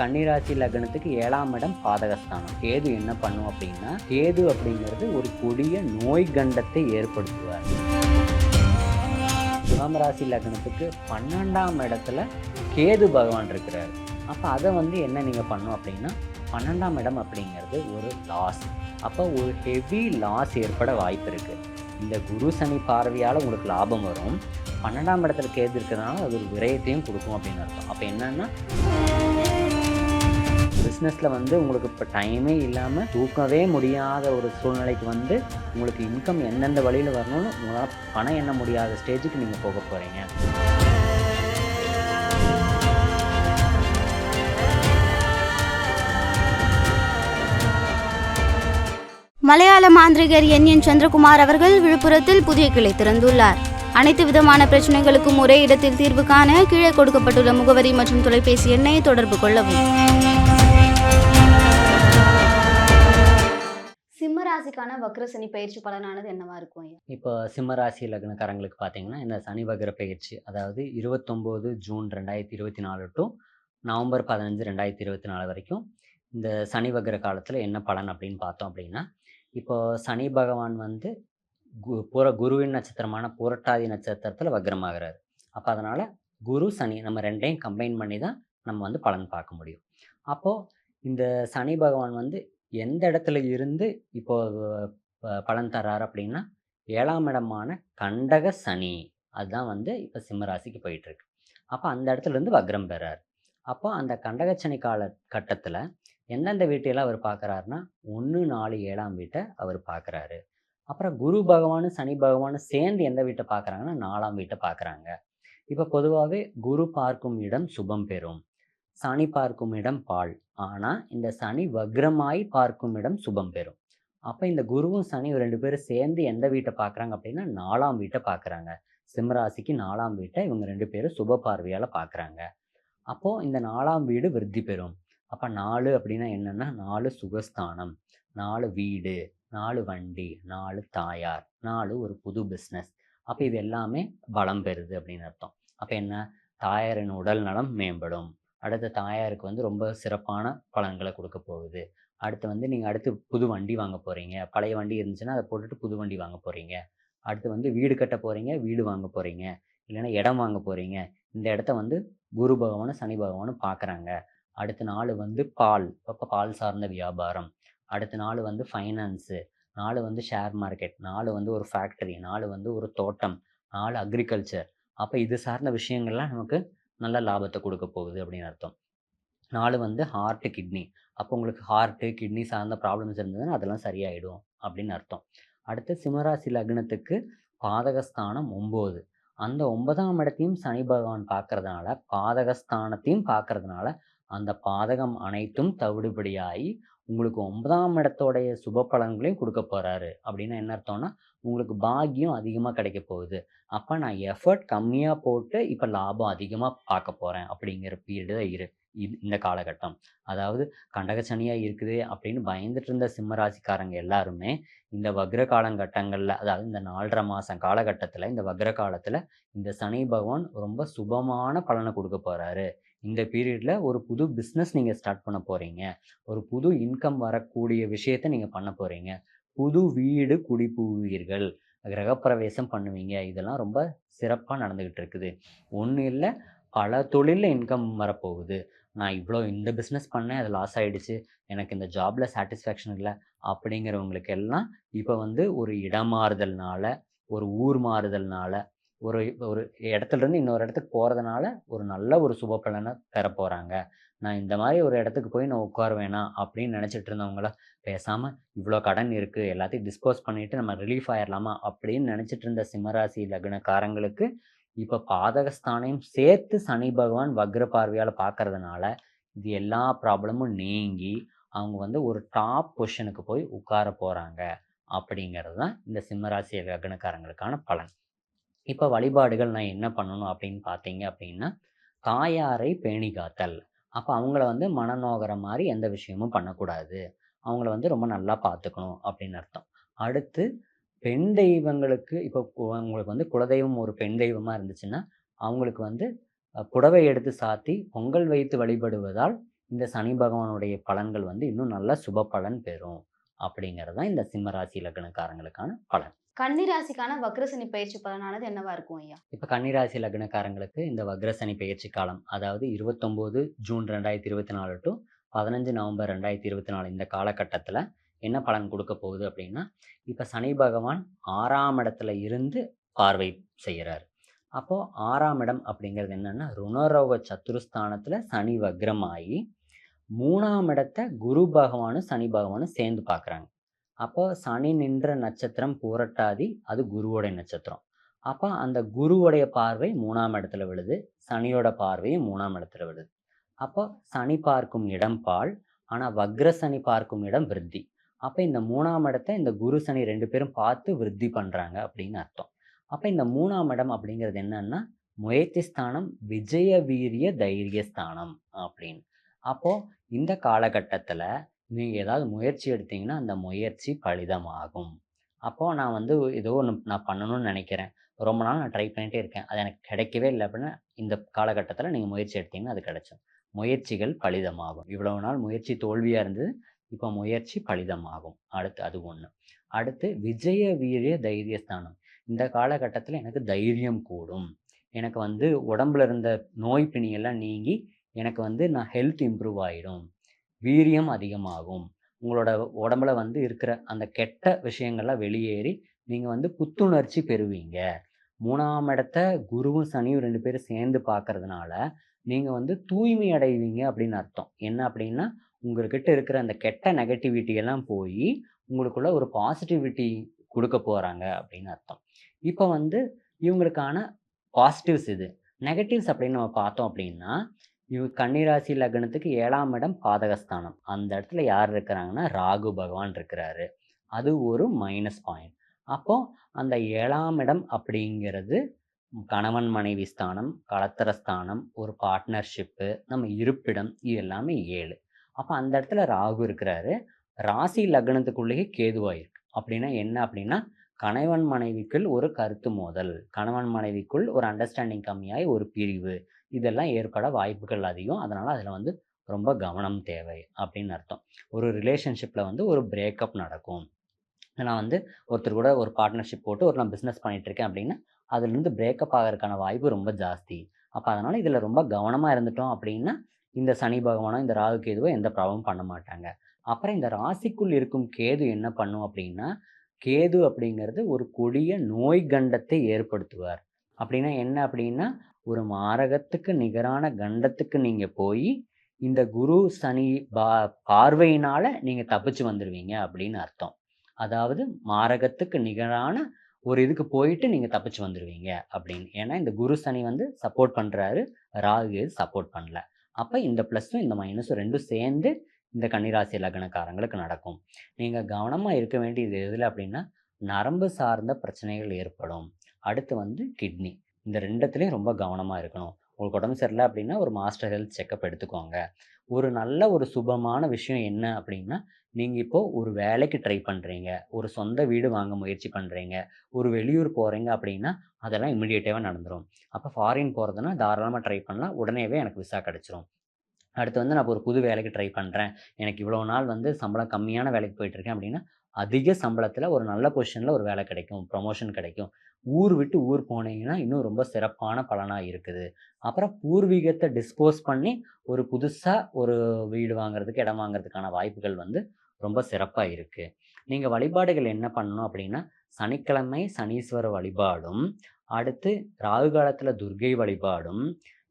கன்னிராசி லக்னத்துக்கு ஏழாம் இடம் பாதகஸ்தானம். கேது என்ன பண்ணும் அப்படின்னா கேது அப்படிங்கிறது ஒரு கொடிய நோய் கண்டத்தை ஏற்படுத்துவார். துலாம் ராசி லக்னத்துக்கு பன்னெண்டாம் இடத்துல கேது பகவான் இருக்கிறார். அப்போ அதை வந்து என்ன நீங்கள் பண்ணும் அப்படின்னா பன்னெண்டாம் இடம் அப்படிங்கிறது ஒரு லாஸ் அப்போ ஒரு ஹெவி லாஸ் ஏற்பட வாய்ப்பு இருக்குது இந்த குரு சனி பார்வையால் உங்களுக்கு லாபம் வரும். பன்னெண்டாம் இடத்துல கேது இருக்கிறதுனால அது ஒரு விரயத்தையும் கொடுக்கும் அப்படின்னு அர்த்தம். அப்போ என்னென்னா பிஸ்னஸில் வந்து உங்களுக்கு இப்போ டைமே இல்லாமல் தூக்கவே முடியாத ஒரு சூழ்நிலைக்கு வந்து உங்களுக்கு இன்கம் எந்தெந்த வழியில் வரணும்னு உங்களால் பணம் எண்ண முடியாத ஸ்டேஜுக்கு நீங்கள் போக போகிறீங்க மலையாள மாந்திரிகர் என். என். சந்திரகுமார் அவர்கள் விழுப்புரத்தில் புதிய கிளை திறந்துள்ளார். அனைத்து விதமான பிரச்சனைகளுக்கும் ஒரே இடத்தில் தீர்வு காண கீழே கொடுக்கப்பட்டுள்ள முகவரி மற்றும் தொலைபேசி எண்ணை தொடர்பு கொள்ளவும். சிம்மராசிக்கான வக்ர சனி பயிற்சி பலனானது என்னவா இருக்கும் இப்போ சிம்மராசி லக்னக்காரங்களுக்கு பார்த்தீங்கன்னா இந்த சனி வக்ர பயிற்சி அதாவது இருபத்தொம்போது ஜூன் ரெண்டாயிரத்தி இருபத்தி நாலு டு நவம்பர் பதினஞ்சு ரெண்டாயிரத்தி இருபத்தி நாலு வரைக்கும் இந்த சனி வக்ர காலத்தில் என்ன பலன் அப்படின்னு பார்த்தோம் அப்படின்னா இப்போ சனி பகவான் வந்து கு புற குருவின் நட்சத்திரமான புரட்டாதி நட்சத்திரத்தில் வக்ரமாகிறார். அப்போ அதனால் குரு சனி நம்ம ரெண்டையும் கம்பைன் பண்ணி தான் நம்ம வந்து பலன் பார்க்க முடியும். அப்போது இந்த சனி பகவான் வந்து எந்த இடத்துல இருந்து இப்போ பலன் தர்றாரு அப்படின்னா ஏழாம் இடமான கண்டக சனி. அதுதான் வந்து இப்போ சிம்மராசிக்கு போயிட்டுருக்கு. அப்போ அந்த இடத்துல இருந்து வக்ரம் பெறார். அப்போ அந்த கண்டக சனி கால கட்டத்தில் எந்தெந்த வீட்டையெல்லாம் அவர் பார்க்குறாருன்னா ஒன்று நாலு ஏழாம் வீட்டை அவர் பார்க்குறாரு அப்புறம் குரு பகவானும் சனி பகவானும் சேர்ந்து எந்த வீட்டை பார்க்குறாங்கன்னா நாலாம் வீட்டை பார்க்குறாங்க இப்போ பொதுவாகவே குரு பார்க்கும் இடம் சுபம் பெறும். சனி பார்க்கும் இடம் பால். ஆனால் இந்த சனி வக்ரமாய் பார்க்கும் இடம் சுபம் பெறும். அப்போ இந்த குருவும் சனி ரெண்டு பேரும் சேர்ந்து எந்த வீட்டை பார்க்குறாங்க அப்படின்னா நாலாம் வீட்டை பார்க்குறாங்க. சிம்மராசிக்கு நாலாம் வீட்டை இவங்க ரெண்டு பேரும் சுப பார்வையால் பார்க்குறாங்க. அப்போது இந்த நாலாம் வீடு விருத்தி பெறும். அப்போ நாலு அப்படின்னா என்னென்னா நாலு சுகஸ்தானம் நாலு வீடு நாலு வண்டி நாலு தாயார் நாலு ஒரு புது பிஸ்னஸ் அப்போ இது எல்லாமே பலம் பெறுது அப்படின்னு அர்த்தம். அப்போ என்ன? தாயாரின் உடல் நலம் மேம்படும். அடுத்த தாயாருக்கு வந்து ரொம்ப சிறப்பான பலன்களை கொடுக்க போகுது. அடுத்து வந்து நீங்கள் அடுத்து புது வண்டி வாங்க போகிறீங்க பழைய வண்டி இருந்துச்சுன்னா அதை போட்டுட்டு புது வண்டி வாங்க போகிறீங்க அடுத்து வந்து வீடு கட்ட போகிறீங்க வீடு வாங்க போகிறீங்க இல்லைன்னா இடம் வாங்க போகிறீங்க இந்த இடத்த வந்து குரு பகவானும் சனி பகவானும் பார்க்குறாங்க அடுத்த நாள் வந்து பால் அப்போ பால் சார்ந்த வியாபாரம். அடுத்த நாள் வந்து ஃபைனான்ஸு நாலு வந்து ஷேர் மார்க்கெட் நாலு வந்து ஒரு ஃபேக்டரி நாலு வந்து ஒரு தோட்டம் நாலு அக்ரிகல்ச்சர் அப்போ இது சார்ந்த விஷயங்கள்லாம் நமக்கு நல்ல லாபத்தை கொடுக்க போகுது அப்படின்னு அர்த்தம். நாலு வந்து ஹார்ட்டு கிட்னி அப்போ உங்களுக்கு ஹார்ட்டு கிட்னி சார்ந்த ப்ராப்ளம்ஸ் இருந்ததுன்னா அதெல்லாம் சரியாயிடும் அப்படின்னு அர்த்தம். அடுத்து சிம்மராசி லக்னத்துக்கு பாதகஸ்தானம் ஒம்பது. அந்த ஒன்பதாம் இடத்தையும் சனி பகவான் பார்க்கறதுனால பாதகஸ்தானத்தையும் பார்க்கறதுனால அந்த பாதகம் அனைத்தும் தவிடுபடியாகி உங்களுக்கு ஒன்பதாம் இடத்தோடைய சுப பலன்களையும் கொடுக்க போகிறாரு அப்படின்னா என்ன அர்த்தம்னா உங்களுக்கு பாக்கியம் அதிகமாக கிடைக்க போகுது. அப்போ நான் எஃபர்ட் கம்மியாக போட்டு இப்போ லாபம் அதிகமாக பார்க்க போகிறேன் அப்படிங்கிற பீரியடு தான் இரு இது- இந்த காலகட்டம். அதாவது கண்டகச்சனியாக இருக்குது அப்படின்னு பயந்துட்டு இருந்த சிம்மராசிக்காரங்க எல்லாருமே இந்த வக்ர காலங்கட்டங்களில் அதாவது இந்த நாலரை மாதம் காலகட்டத்தில் இந்த வக்ர காலத்தில் இந்த சனி பகவான் ரொம்ப சுபமான பலனை கொடுக்க போகிறாரு இந்த பீரியடில் ஒரு புது பிஸ்னஸ் நீங்கள் ஸ்டார்ட் பண்ண போகிறீங்க ஒரு புது இன்கம் வரக்கூடிய விஷயத்த நீங்கள் பண்ண போகிறீங்க புது வீடு குடிபுவீர்கள் கிரகப்பிரவேசம் பண்ணுவீங்க. இதெல்லாம் ரொம்ப சிறப்பாக நடந்துக்கிட்டு இருக்குது. ஒன்றும் இல்லை பல தொழிலில் இன்கம் வரப்போகுது. நான் இவ்வளோ இந்த பிஸ்னஸ் பண்ணேன் அது லாஸ் ஆகிடுச்சு எனக்கு இந்த ஜாபில் சாட்டிஸ்ஃபேக்ஷன் இல்லை அப்படிங்கிறவங்களுக்கு எல்லாம் இப்போ வந்து ஒரு இடம் மாறுதல்னால ஒரு ஊர் மாறுதல்னால ஒரு ஒரு இடத்துல இருந்து இன்னொரு இடத்துக்கு போகிறதுனால ஒரு நல்ல ஒரு சுப பலனை தர போகிறாங்க நான் இந்த மாதிரி ஒரு இடத்துக்கு போய் நான் உட்கார வேணாம் அப்படின்னு நினச்சிட்டு இருந்தவங்கள பேசாமல் இவ்வளோ கடன் இருக்குது எல்லாத்தையும் டிஸ்போஸ் பண்ணிவிட்டு நம்ம ரிலீஃப் ஆயிடலாமா அப்படின்னு நினச்சிட்டு இருந்த சிம்மராசி லக்னக்காரங்களுக்கு இப்போ பாதகஸ்தானையும் சேர்த்து சனி பகவான் வக்ர பார்வையால் பார்க்கறதுனால இது எல்லா ப்ராப்ளமும் நீங்கி அவங்க வந்து ஒரு டாப் பொசிஷனுக்கு போய் உட்கார போகிறாங்க அப்படிங்கிறது தான் இந்த சிம்மராசி லக்னக்காரங்களுக்கான பலன். இப்போ வழிபாடுகள் நான் என்ன பண்ணணும் அப்படின்னு பார்த்தீங்க அப்படின்னா தாயாரை பேணி காத்தல். அப்போ அவங்கள வந்து மனநோகிற மாதிரி எந்த விஷயமும் பண்ணக்கூடாது. அவங்கள வந்து ரொம்ப நல்லா பார்த்துக்கணும் அப்படின்னு அர்த்தம். அடுத்து பெண் தெய்வங்களுக்கு இப்போ உங்களுக்கு வந்து குலதெய்வம் ஒரு பெண் தெய்வமாக இருந்துச்சுன்னா அவங்களுக்கு வந்து புடவை எடுத்து சாத்தி பொங்கல் வைத்து வழிபடுவதால் இந்த சனி பகவானுடைய பலன்கள் வந்து இன்னும் நல்ல சுப பலன் பெறும். அப்படிங்கிறது தான் இந்த சிம்மராசி இலக்கணக்காரங்களுக்கான லக்னக்காரங்களுக்கான பலன். கன்னிராசிக்கான வக்ரசனி பயிற்சி பலனானது என்னவா இருக்கும் ஐயா? இப்போ கன்னிராசி லக்னக்காரங்களுக்கு இந்த வக்ரசனி பயிற்சி காலம் அதாவது இருபத்தொம்போது ஜூன் ரெண்டாயிரத்தி இருபத்தி நாலு டு பதினஞ்சு நவம்பர் ரெண்டாயிரத்தி இருபத்தி நாலு இந்த காலகட்டத்தில் என்ன பலன் கொடுக்க போகுது அப்படின்னா இப்போ சனி பகவான் ஆறாம் இடத்துல இருந்து பார்வை செய்கிறார் அப்போது ஆறாம் இடம் அப்படிங்கிறது என்னென்னா ருணரோக சத்துருஸ்தானத்தில் சனி வக்ரமாகி மூணாம் இடத்த குரு பகவானும் சனி பகவானும் சேர்ந்து பார்க்குறாங்க. அப்போ சனி நின்ற நட்சத்திரம் பூரட்டாதி அது குருவோடைய நட்சத்திரம். அப்போ அந்த குருவோடைய பார்வை மூணாம் இடத்துல விழுது சனியோட பார்வையும் மூணாம் இடத்துல விழுது. அப்போ சனி பார்க்கும் இடம் பால் ஆனால் வக்ர சனி பார்க்கும் இடம் விருத்தி. அப்போ இந்த மூணாம் இடத்த இந்த குரு சனி ரெண்டு பேரும் பார்த்து விருத்தி பண்ணுறாங்க அப்படின்னு அர்த்தம். அப்போ இந்த மூணாம் இடம் அப்படிங்கிறது என்னன்னா முயற்சி ஸ்தானம் விஜய வீரிய தைரிய ஸ்தானம் அப்படின்னு. அப்போது இந்த காலகட்டத்தில் நீங்கள் ஏதாவது முயற்சி எடுத்தீங்கன்னா அந்த முயற்சி பலிதமாகும். அப்போது நான் வந்து ஏதோ ஒன்று நான் பண்ணணும்னு நினைக்கிறேன். ரொம்ப நாள் நான் ட்ரை பண்ணிகிட்டே இருக்கேன். அது எனக்கு கிடைக்கவே இல்லை அப்படின்னா இந்த காலகட்டத்தில் நீங்கள் முயற்சி எடுத்தீங்கன்னா அது கிடைச்சோம் முயற்சிகள் பலிதமாகும். இவ்வளவு நாள் முயற்சி தோல்வியாக இருந்தது. இப்போ முயற்சி பலிதமாகும். அடுத்து அது ஒன்று அடுத்து விஜய வீரிய தைரியஸ்தானம். இந்த காலகட்டத்தில் எனக்கு தைரியம் கூடும். எனக்கு வந்து உடம்புல இருந்த நோய் பிணியெல்லாம் நீங்கி எனக்கு வந்து நான் ஹெல்த் இம்ப்ரூவ் ஆகிடும் வீரியம் அதிகமாகும். உங்களோட உடம்புல வந்து இருக்கிற அந்த கெட்ட விஷயங்கள்லாம் வெளியேறி நீங்கள் வந்து புத்துணர்ச்சி பெறுவீங்க. மூணாம் இடத்த குருவும் சனியும் ரெண்டு பேரும் சேர்ந்து பார்க்கறதுனால நீங்கள் வந்து தூய்மை அடைவீங்க அப்படின்னு அர்த்தம். என்ன அப்படின்னா உங்கள்கிட்ட இருக்கிற அந்த கெட்ட நெகட்டிவிட்டி எல்லாம் போய் உங்களுக்குள்ள ஒரு பாசிட்டிவிட்டி கொடுக்க போகிறாங்க அப்படின்னு அர்த்தம். இப்போ வந்து இவங்களுக்கான பாசிட்டிவ்ஸ் இது. நெகட்டிவ்ஸ் அப்படின்னு நம்ம பார்த்தோம் அப்படின்னா இவங்க கன்னிராசி லக்னத்துக்கு ஏழாம் இடம் பாதகஸ்தானம். அந்த இடத்துல யார் இருக்கிறாங்கன்னா ராகு பகவான் இருக்கிறாரு. அது ஒரு மைனஸ் பாயிண்ட் அப்போ அந்த ஏழாம் இடம் அப்படிங்கிறது கணவன் மனைவி ஸ்தானம் கலத்தர ஸ்தானம் ஒரு பார்ட்னர்ஷிப்பு நம்ம இருப்பிடம் இது எல்லாமே ஏழு. அப்போ அந்த இடத்துல ராகு இருக்கிறாரு. ராசி லக்னத்துக்குள்ளேயே கேதுவாயிருக்கு. அப்படின்னா என்ன அப்படின்னா கணவன் மனைவிக்குள் ஒரு கருத்து மோதல். கணவன் மனைவிக்குள் ஒரு அண்டர்ஸ்டாண்டிங் கம்மியாகி ஒரு பிரிவு. இதெல்லாம் ஏற்பட வாய்ப்புகள் அதிகம். அதனால் அதில் வந்து ரொம்ப கவனம் தேவை அப்படின்னு அர்த்தம். ஒரு ரிலேஷன்ஷிப்பில் வந்து ஒரு பிரேக்கப் நடக்கும். நான் வந்து ஒருத்தர் கூட ஒரு பார்ட்னர்ஷிப் போட்டு ஒரு நான் பிஸ்னஸ் பண்ணிகிட்ருக்கேன் அப்படின்னா அதுலேருந்து பிரேக்கப் ஆகிறதுக்கான வாய்ப்பு ரொம்ப ஜாஸ்தி. அப்போ அதனால் இதில் ரொம்ப கவனமாக இருந்துட்டோம் அப்படின்னா இந்த சனி பகவானோ இந்த ராகு கேதுவோ எந்த ப்ராப்ளமும் பண்ண மாட்டாங்க. அப்புறம் இந்த ராசிக்குள் இருக்கும் கேது என்ன பண்ணும் அப்படின்னா கேது அப்படிங்கிறது ஒரு கொடிய நோய் கண்டத்தை ஏற்படுத்துவார். அப்படின்னா என்ன அப்படின்னா ஒரு மாரகத்துக்கு நிகரான கண்டத்துக்கு நீங்கள் போய் இந்த குரு சனி பா பார்வையினால் நீங்கள் தப்பிச்சு வந்துடுவீங்க அப்படின்னு அர்த்தம். அதாவது மாரகத்துக்கு நிகரான ஒரு இதுக்கு போயிட்டு நீங்கள் தப்பிச்சு வந்துடுவீங்க அப்படின்னு. ஏன்னா இந்த குரு சனி வந்து சப்போர்ட் பண்ணுறாரு ராகு சப்போர்ட் பண்ணல. அப்போ இந்த ப்ளஸ்ஸும் இந்த மைனஸும் ரெண்டும் சேர்ந்து இந்த கன்னிராசி லக்னக்காரங்களுக்கு நடக்கும். நீங்கள் கவனமாக இருக்க வேண்டியது எதில் அப்படின்னா நரம்பு சார்ந்த பிரச்சனைகள் ஏற்படும். அடுத்து வந்து கிட்னி இந்த ரெண்டுத்துலேயும் ரொம்ப கவனமாக இருக்கணும். உங்களுக்கு உடம்பு சரியில்லை அப்படின்னா ஒரு மாஸ்டர் ஹெல்த் செக்கப் எடுத்துக்கோங்க. ஒரு நல்ல ஒரு சுபமான விஷயம் என்ன அப்படின்னா நீங்கள் இப்போது ஒரு வேலைக்கு ட்ரை பண்ணுறீங்க ஒரு சொந்த வீடு வாங்க முயற்சி பண்ணுறீங்க ஒரு வெளியூர் போகிறீங்க அப்படின்னா அதெல்லாம் இமிடியேட்டாக நடந்துடும் அப்போ ஃபாரின் போகிறதுனா தாராளமாக ட்ரை பண்ணலாம். உடனேவே எனக்கு விசா கிடச்சிரும். அடுத்து வந்து நான் ஒரு புது வேலைக்கு ட்ரை பண்ணுறேன் எனக்கு இவ்வளோ நாள் வந்து சம்பளம் கம்மியான வேலைக்கு போயிட்டுருக்கேன் அப்படின்னா அதிக சம்பளத்தில் ஒரு நல்ல பொசிஷனில் ஒரு வேலை கிடைக்கும் ப்ரொமோஷன் கிடைக்கும். ஊர் விட்டு ஊர் போனீங்கன்னா இன்னும் ரொம்ப சிறப்பான பலனாக இருக்குது. அப்புறம் பூர்வீகத்தை டிஸ்போஸ் பண்ணி ஒரு புதுசாக ஒரு வீடு வாங்குறதுக்கு இடம் வாங்குறதுக்கான வாய்ப்புகள் வந்து ரொம்ப சிறப்பாக இருக்குது நீங்கள் வழிபாடுகள் என்ன பண்ணணும் அப்படின்னா சனிக்கிழமை சனீஸ்வர வழிபாடும் அடுத்து ராகு காலத்தில் துர்கை வழிபாடும்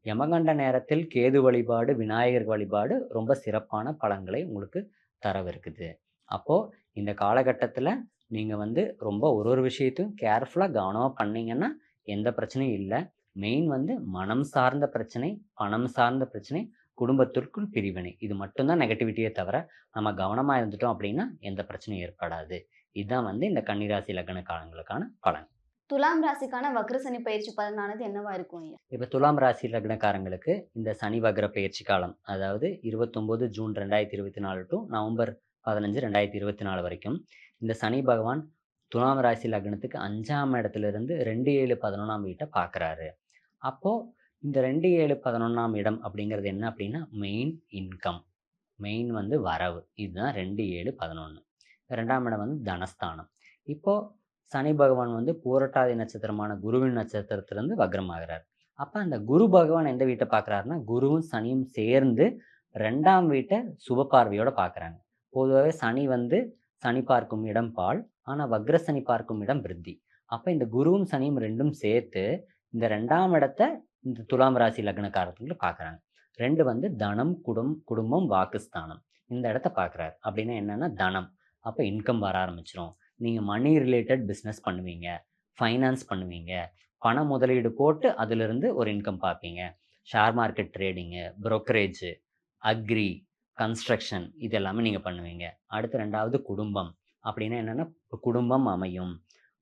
யமகண்ட நேரத்தில் கேது வழிபாடு விநாயகர் வழிபாடு ரொம்ப சிறப்பான பலன்களை உங்களுக்கு தரவிருக்குது. அப்போது இந்த காலகட்டத்தில் நீங்கள் வந்து ரொம்ப ஒரு ஒரு விஷயத்தையும் கேர்ஃபுல்லாக கவனமாக பண்ணீங்கன்னா எந்த பிரச்சனையும் இல்லை. மெயின் வந்து மனம் சார்ந்த பிரச்சனை பணம் சார்ந்த பிரச்சனை குடும்பத்திற்குள் பிரிவினை. இது மட்டும்தான் நெகட்டிவிட்டியே தவிர நம்ம கவனமாக இருந்துட்டோம் அப்படின்னா எந்த பிரச்சனையும் ஏற்படாது. இதுதான் வந்து இந்த கன்னிராசி லக்ன காலங்களுக்கான பலன். துலாம் ராசிக்கான வக்ரசனி பயிற்சி பலனானது என்னவா இருக்கும் இப்போ துலாம் ராசி லக்னக்காரங்களுக்கு இந்த சனி வக்ர பயிற்சி காலம் அதாவது இருபத்தொம்போது ஜூன் ரெண்டாயிரத்தி இருபத்தி நாலு டு நவம்பர் பதினஞ்சு ரெண்டாயிரத்தி இருபத்தி நாலு வரைக்கும் இந்த சனி பகவான் துலாம் ராசி லக்னத்துக்கு அஞ்சாம் இடத்துல இருந்து ரெண்டு ஏழு பதினொன்றாம் வீட்டை பார்க்குறாரு அப்போது இந்த ரெண்டு ஏழு பதினொன்றாம் இடம் அப்படிங்கிறது என்ன அப்படின்னா மெயின் இன்கம் மெயின் வந்து வரவு. இதுதான் ரெண்டு ஏழு பதினொன்று ரெண்டாம் இடம் வந்து தனஸ்தானம். இப்போது சனி பகவான் வந்து பூரட்டாதி நட்சத்திரமான குருவின் நட்சத்திரத்திலேருந்து வக்ரமாகிறார். அப்போ அந்த குரு பகவான் எந்த வீட்டை பார்க்குறாருன்னா குருவும் சனியும் சேர்ந்து ரெண்டாம் வீட்டை சுப பார்வையோட பார்க்குறாங்க பொதுவாகவே சனி வந்து சனி பார்க்கும் இடம் பால் ஆனால் வக்ர சனி பார்க்கும் இடம் விருத்தி. அப்போ இந்த குருவும் சனியும் ரெண்டும் சேர்த்து இந்த ரெண்டாம் இடத்த இந்த துலாம் ராசி லக்னக்காரத்துக்கு பார்க்குறாங்க ரெண்டு வந்து தனம் குடும் குடும்பம் வாக்குஸ்தானம். இந்த இடத்த பார்க்குறாரு அப்படின்னா என்னென்னா தனம். அப்போ இன்கம் வர ஆரம்பிச்சிடும் நீங்கள் மணி ரிலேட்டட் பிஸ்னஸ் பண்ணுவீங்க. ஃபைனான்ஸ் பண்ணுவீங்க. பண முதலீடு போட்டு அதிலிருந்து ஒரு இன்கம் பார்ப்பீங்க. Share market trading brokerage agri construction இது எல்லாமே நீங்கள் பண்ணுவீங்க. அடுத்து ரெண்டாவது குடும்பம். அப்படின்னா என்னென்னா குடும்பம் அமையும்.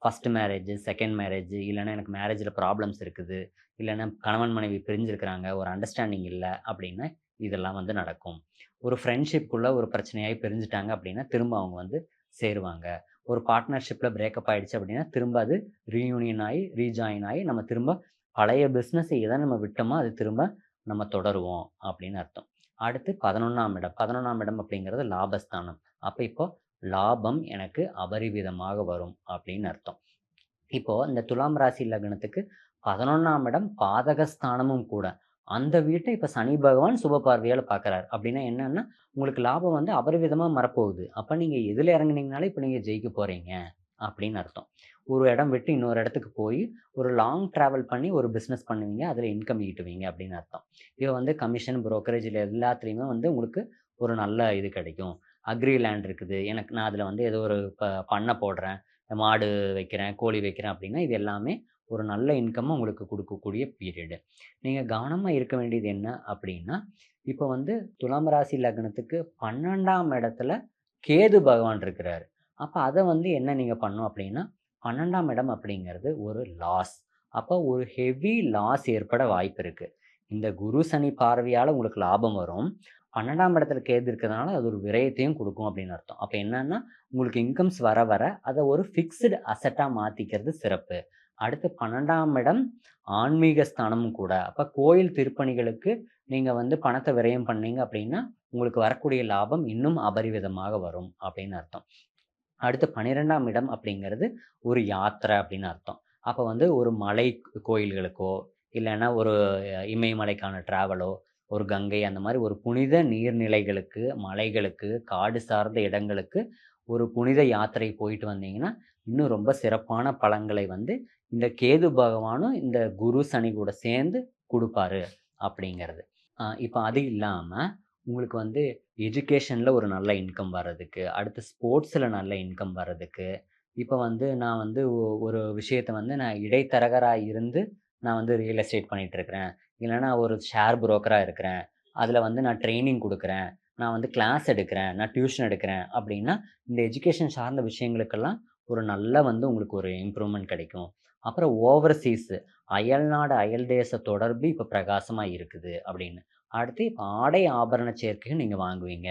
ஃபஸ்ட் மேரேஜ் செகண்ட் மேரேஜ் இல்லைன்னா எனக்கு மேரேஜில் ப்ராப்ளம்ஸ் இருக்குது. இல்லைன்னா கணவன் மனைவி பிரிஞ்சிருக்கிறாங்க ஒரு அண்டர்ஸ்டாண்டிங் இல்லை அப்படின்னா இதெல்லாம் வந்து நடக்கும். ஒரு ஃப்ரெண்ட்ஷிப்புக்குள்ளே ஒரு பிரச்சனையாகி பிரிஞ்சுட்டாங்க அப்படின்னா திரும்ப அவங்க வந்து சேருவாங்க. ஒரு பார்ட்னர்ஷிப்பில் பிரேக்கப் ஆகிடுச்சு அப்படின்னா திரும்ப அது ரீயூனியன் ஆகி ரீஜாயின் ஆகி நம்ம திரும்ப பழைய பிஸ்னஸை எதை நம்ம விட்டோமோ அது திரும்ப நம்ம தொடருவோம் அப்படின்னு அர்த்தம். அடுத்து பதினொன்றாம் இடம். பதினொன்றாம் இடம் அப்படிங்கிறது லாபஸ்தானம். அப்போ இப்போ லாபம் எனக்கு அபரிவிதமாக வரும் அப்படின்னு அர்த்தம். இப்போது இந்த துலாம் ராசி லக்னத்துக்கு பதினொன்றாம் இடம் பாதகஸ்தானமும் கூட. அந்த வீட்டை இப்போ சனி பகவான் சுப பார்வையால் பார்க்குறாரு அப்படின்னா என்னென்னா உங்களுக்கு லாபம் வந்து அபரிவிதமாக மறப்போகுது. அப்போ நீங்கள் எதில் இறங்குனீங்கனாலே இப்போ நீங்கள் ஜெயிக்க போகிறீங்க அப்படின்னு அர்த்தம். ஒரு இடம் விட்டு இன்னொரு இடத்துக்கு போய் ஒரு லாங் ட்ராவல் பண்ணி ஒரு பிஸ்னஸ் பண்ணுவீங்க அதில் இன்கம் ஈட்டுவீங்க அப்படின்னு அர்த்தம். இது வந்து கமிஷன் புரோக்கரேஜில் எல்லாத்துலேயுமே வந்து உங்களுக்கு ஒரு நல்ல இது கிடைக்கும். அக்ரி லேண்ட் இருக்குது. எனக்கு நான் அதில் வந்து ஏதோ ஒரு ப பண்ணை போடுறேன் மாடு வைக்கிறேன் கோழி வைக்கிறேன் அப்படின்னா இது எல்லாமே ஒரு நல்ல இன்கம்மை உங்களுக்கு கொடுக்கக்கூடிய பீரியடு நீங்கள் கவனமாக இருக்க வேண்டியது என்ன அப்படின்னா இப்போ வந்து துலாம் ராசி லக்னத்துக்கு பன்னெண்டாம் இடத்துல கேது பகவான் இருக்கிறாரு. அப்போ அதை வந்து என்ன நீங்கள் பண்ணும் அப்படின்னா பன்னெண்டாம் இடம் அப்படிங்கிறது ஒரு லாஸ் அப்போ ஒரு ஹெவி லாஸ் ஏற்பட வாய்ப்பு இருக்குது இந்த குரு சனி பார்வையால் உங்களுக்கு லாபம் வரும். பன்னெண்டாம் இடத்துல கேது இருக்கிறதுனால அது ஒரு விரயத்தையும் கொடுக்கும் அப்படின்னு அர்த்தம். அப்போ என்னன்னா உங்களுக்கு இன்கம்ஸ் வர வர அதை ஒரு ஃபிக்ஸ்டு அசட்டாக மாற்றிக்கிறது சிறப்பு. அடுத்து பன்னெண்டாம் இடம் ஆன்மீக ஸ்தானமும் கூட. அப்போ கோயில் திருப்பணிகளுக்கு நீங்கள் வந்து பணத்தை விரயம் பண்ணீங்க அப்படின்னா உங்களுக்கு வரக்கூடிய லாபம் இன்னும் அபரிவிதமாக வரும் அப்படின்னு அர்த்தம். அடுத்து பன்னிரெண்டாம் இடம் அப்படிங்கிறது ஒரு யாத்திரை அப்படின்னு அர்த்தம். அப்போ வந்து ஒரு மலை கோயில்களுக்கோ இல்லைன்னா ஒரு இமயமலைக்கான ட்ராவலோ ஒரு கங்கை அந்த மாதிரி ஒரு புனித நீர்நிலைகளுக்கு மலைகளுக்கு காடு சார்ந்த இடங்களுக்கு ஒரு புனித யாத்திரை போயிட்டு வந்தீங்கன்னா இன்னும் ரொம்ப சிறப்பான பலன்களை வந்து இந்த கேது பகவானும் இந்த குரு சனி கூட சேர்ந்து கொடுப்பாரு அப்படிங்கிறது. இப்போ அது இல்லாமல் உங்களுக்கு வந்து எஜுகேஷனில் ஒரு நல்ல இன்கம் வர்றதுக்கு அடுத்து ஸ்போர்ட்ஸில் நல்ல இன்கம் வர்றதுக்கு இப்போ வந்து நான் வந்து ஒரு விஷயத்தை வந்து நான் இடைத்தரகராக இருந்து நான் வந்து ரியல் எஸ்டேட் பண்ணிகிட்ருக்கிறேன் இல்லைனா இல்லைன்னா ஒரு ஷேர் புரோக்கராக இருக்கிறேன். அதில் வந்து நான் ட்ரைனிங் கொடுக்குறேன். நான் வந்து கிளாஸ் எடுக்கிறேன். நான் டியூஷன் எடுக்கிறேன். அப்படின்னா இந்த எஜுகேஷன் சார்ந்த விஷயங்களுக்கெல்லாம் ஒரு நல்ல வந்து உங்களுக்கு ஒரு இம்ப்ரூவ்மெண்ட் கிடைக்கும். அப்புறம் ஓவர்சீஸு அயல்நாடு அயல் தேச தொடர்பு இப்போ பிரகாசமாக இருக்குது அப்படின்னு. அடுத்து இப்போ ஆடை ஆபரண சேர்க்கையும் நீங்கள் வாங்குவீங்க.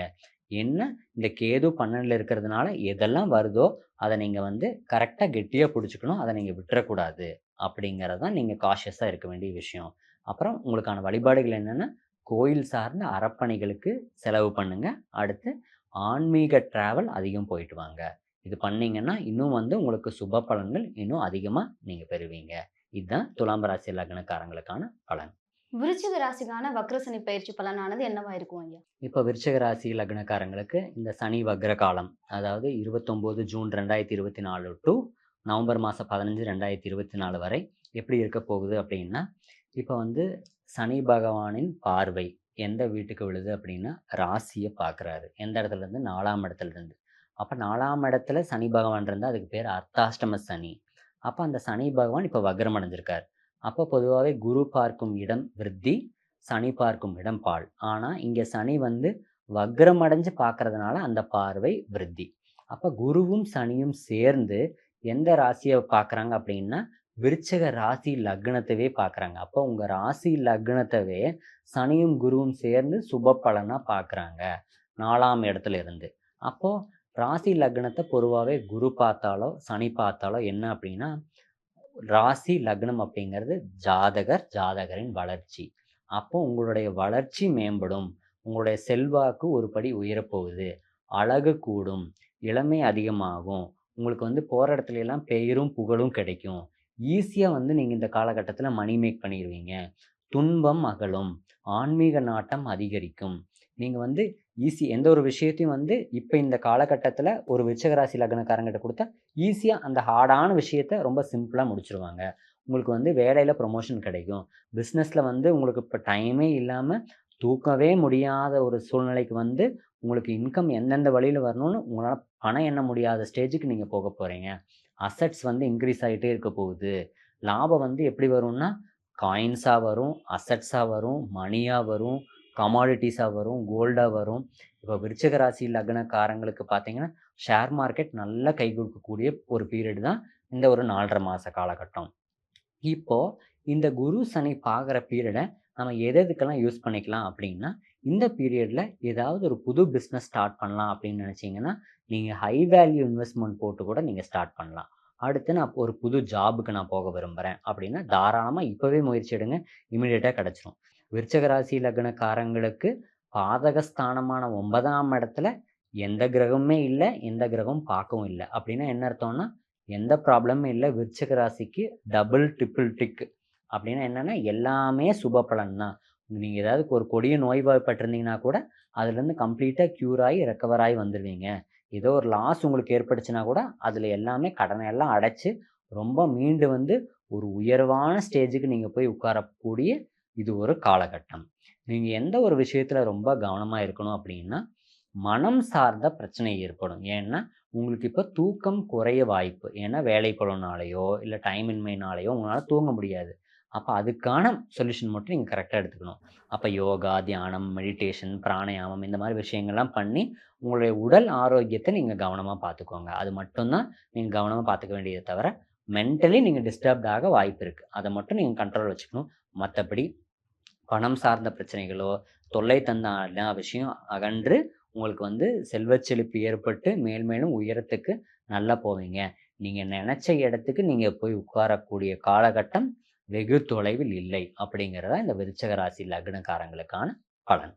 என்ன? இந்த கேது பன்னெண்டில் இருக்கிறதுனால எதெல்லாம் வருதோ அதை நீங்கள் வந்து கரெக்டாக கெட்டியாக பிடிச்சிக்கணும் அதை நீங்கள் விட்டுறக்கூடாது அப்படிங்கிறது தான் நீங்கள் காஷியஸாக இருக்க வேண்டிய விஷயம். அப்புறம் உங்களுக்கான வழிபாடுகள் என்னென்னா? கோயில் சார்ந்த அறப்பணிகளுக்கு செலவு பண்ணுங்கள் அடுத்து ஆன்மீக ட்ராவல் அதிகம் போயிட்டு வாங்க. இது பண்ணீங்கன்னா இன்னும் வந்து உங்களுக்கு சுப பலன்கள் இன்னும் அதிகமாக நீங்கள் பெறுவீங்க. இதுதான் துலாம் ராசி லக்னக்காரங்களுக்கான பலன். விருச்சிக ராசிக்கான வக்ரசனி பயிற்சி பலனானது என்னவா இருக்கும் ஐயா? இப்போ விருச்சிக ராசி லக்னக்காரங்களுக்கு இந்த சனி வக்ர காலம் அதாவது இருபத்தொம்போது ஜூன் ரெண்டாயிரத்தி இருபத்தி நாலு டு நவம்பர் மாதம் பதினஞ்சு ரெண்டாயிரத்தி இருபத்தி நாலு வரை எப்படி இருக்க போகுது அப்படின்னா இப்போ வந்து சனி பகவானின் பார்வை எந்த வீட்டுக்கு விழுது அப்படின்னா ராசியை பார்க்குறாரு. எந்த இடத்துல இருந்து? நாலாம் இடத்துல இருந்து. அப்போ நாலாம் இடத்துல சனி பகவான் இருந்தால் அதுக்கு பேர் அர்த்தாஷ்டம சனி. அப்போ அந்த சனி பகவான் இப்போ வக்ரம் அடைஞ்சிருக்கார் அப்போ பொதுவாகவே குரு பார்க்கும் இடம் விருத்தி சனி பார்க்கும் இடம் பால். ஆனால் இங்கே சனி வந்து வக்ரம் அடைஞ்சு பார்க்கறதுனால அந்த பார்வை விருத்தி. அப்போ குருவும் சனியும் சேர்ந்து எந்த ராசியை பார்க்குறாங்க அப்படின்னா விருச்சக ராசி லக்னத்தவே பார்க்குறாங்க அப்போ உங்கள் ராசி லக்னத்தவே சனியும் குருவும் சேர்ந்து சுப பலனாக பார்க்குறாங்க நாலாம் இடத்துல இருந்து. அப்போது ராசி லக்னத்தை பொதுவாகவே குரு பார்த்தாலோ சனி பார்த்தாலோ என்ன அப்படின்னா ராசி லக்னம் அப்படிங்கிறது ஜாதகர் ஜாதகரின் வளர்ச்சி. அப்போ உங்களுடைய வளர்ச்சி மேம்படும். உங்களுடைய செல்வாக்கு ஒரு படி உயரப்போகுது. அழகு கூடும். இளமை அதிகமாகும். உங்களுக்கு வந்து போகிற இடத்துல எல்லாம் பெயரும் புகழும் கிடைக்கும். ஈஸியாக வந்து நீங்கள் இந்த காலகட்டத்தில் மணி மேக் பண்ணிடுவீங்க. துன்பம் அகலும். ஆன்மீக நாட்டம் அதிகரிக்கும். நீங்கள் வந்து ஈஸி எந்த ஒரு விஷயத்தையும் வந்து இப்போ இந்த காலகட்டத்தில் ஒரு விச்சகராசி லக்னக்காரங்கிட்ட கொடுத்தா ஈஸியாக அந்த ஹார்டான விஷயத்த ரொம்ப சிம்பிளாக முடிச்சிருவாங்க. உங்களுக்கு வந்து வேலையில் ப்ரொமோஷன் கிடைக்கும். பிஸ்னஸில் வந்து உங்களுக்கு இப்போ டைமே இல்லாமல் தூக்கவே முடியாத ஒரு சூழ்நிலைக்கு வந்து உங்களுக்கு இன்கம் எந்தெந்த வழியில் வரணும்னு உங்களால் பணம் எண்ண முடியாத ஸ்டேஜுக்கு நீங்கள் போக போகிறீங்க அசட்ஸ் வந்து இன்க்ரீஸ் ஆகிட்டே இருக்க போகுது. லாபம் வந்து எப்படி வரும்னா காயின்ஸாக வரும் அசட்ஸாக வரும் மணியாக வரும் கமாடிட்டிஸாக வரும் கோல்டாக வரும். இப்போ விருச்சிக ராசி லக்னக்காரங்களுக்கு பார்த்தீங்கன்னா ஷேர் மார்க்கெட் நல்லா கை கொடுக்கக்கூடிய ஒரு பீரியட் தான் இந்த ஒரு நாலரை மாத காலகட்டம். இப்போது இந்த குரு சனி பார்க்குற பீரியடை நம்ம எது எதுக்கெல்லாம் யூஸ் பண்ணிக்கலாம் அப்படின்னா இந்த பீரியடில் ஏதாவது ஒரு புது பிஸ்னஸ் ஸ்டார்ட் பண்ணலாம் அப்படின்னு நினச்சிங்கன்னா நீங்கள் ஹை வேல்யூ இன்வெஸ்ட்மெண்ட் போட்டு கூட நீங்கள் ஸ்டார்ட் பண்ணலாம். அடுத்து நான் ஒரு புது ஜாபுக்கு நான் போக விரும்புகிறேன் அப்படின்னா தாராளமாக இப்போவே முயற்சி எடுங்க இமீடியட்டாக கிடச்சிரும். விருச்சகராசி லக்னக்காரங்களுக்கு பாதகஸ்தானமான ஒன்பதாம் இடத்துல எந்த கிரகமுமே இல்லை எந்த கிரகமும் பார்க்கவும் இல்லை. அப்படின்னா என்ன அர்த்தம்னா எந்த ப்ராப்ளமும் இல்லை விருச்சக ராசிக்கு டபுள் ட்ரிபிள் டிக் அப்படின்னா என்னென்னா எல்லாமே சுப பலன் தான் நீங்கள் ஏதாவது ஒரு கொடிய நோய்வாய்ப்பட்டிருந்தீங்கன்னா கூட அதுலேருந்து கம்ப்ளீட்டாக க்யூர் ஆகி ரெக்கவர் ஆகி வந்துடுவீங்க ஏதோ ஒரு லாஸ் உங்களுக்கு ஏற்பட்டுச்சுன்னா கூட அதில் எல்லாமே கடனை எல்லாம் அடைச்சி ரொம்ப மீண்டு வந்து ஒரு உயர்வான ஸ்டேஜுக்கு நீங்கள் போய் உட்காரக்கூடிய இது ஒரு காலகட்டம். நீங்கள் எந்த ஒரு விஷயத்தில் ரொம்ப கவனமாக இருக்கணும் அப்படின்னா மனம் சார்ந்த பிரச்சனை ஏற்படும். ஏன்னா உங்களுக்கு இப்போ தூக்கம் குறைய வாய்ப்பு. ஏன்னா வேலை பலனாலேயோ இல்லை டைமின்மைனாலேயோ உங்களால் தூங்க முடியாது. அப்போ அதுக்கான சொல்யூஷன் மட்டும் நீங்கள் கரெக்டாக எடுத்துக்கணும். அப்போ யோகா தியானம் மெடிடேஷன் பிராணயாமம் இந்த மாதிரி விஷயங்கள்லாம் பண்ணி உங்களுடைய உடல் ஆரோக்கியத்தை நீங்கள் கவனமாக பார்த்துக்கோங்க. அது மட்டும்தான் நீங்கள் கவனமாக பார்த்துக்க வேண்டியதை தவிர மென்டலி நீங்கள் டிஸ்டர்ப்டாக வாய்ப்பு இருக்குது அதை மட்டும் நீங்கள் கண்ட்ரோல் வச்சுக்கணும். மற்றபடி பணம் சார்ந்த பிரச்சனைகளோ தொல்லை தந்த எல்லா விஷயம் அகன்று உங்களுக்கு வந்து செல்வச்செழிப்பு ஏற்பட்டு மேல்மேலும் உயரத்துக்கு நல்லா போவீங்க. நீங்கள் நினச்ச இடத்துக்கு நீங்கள் போய் உட்காரக்கூடிய காலகட்டம் வெகு தொலைவில் இல்லை. அப்படிங்கிறதா இந்த விருச்சக ராசி லக்னக்காரங்களுக்கான பலன்.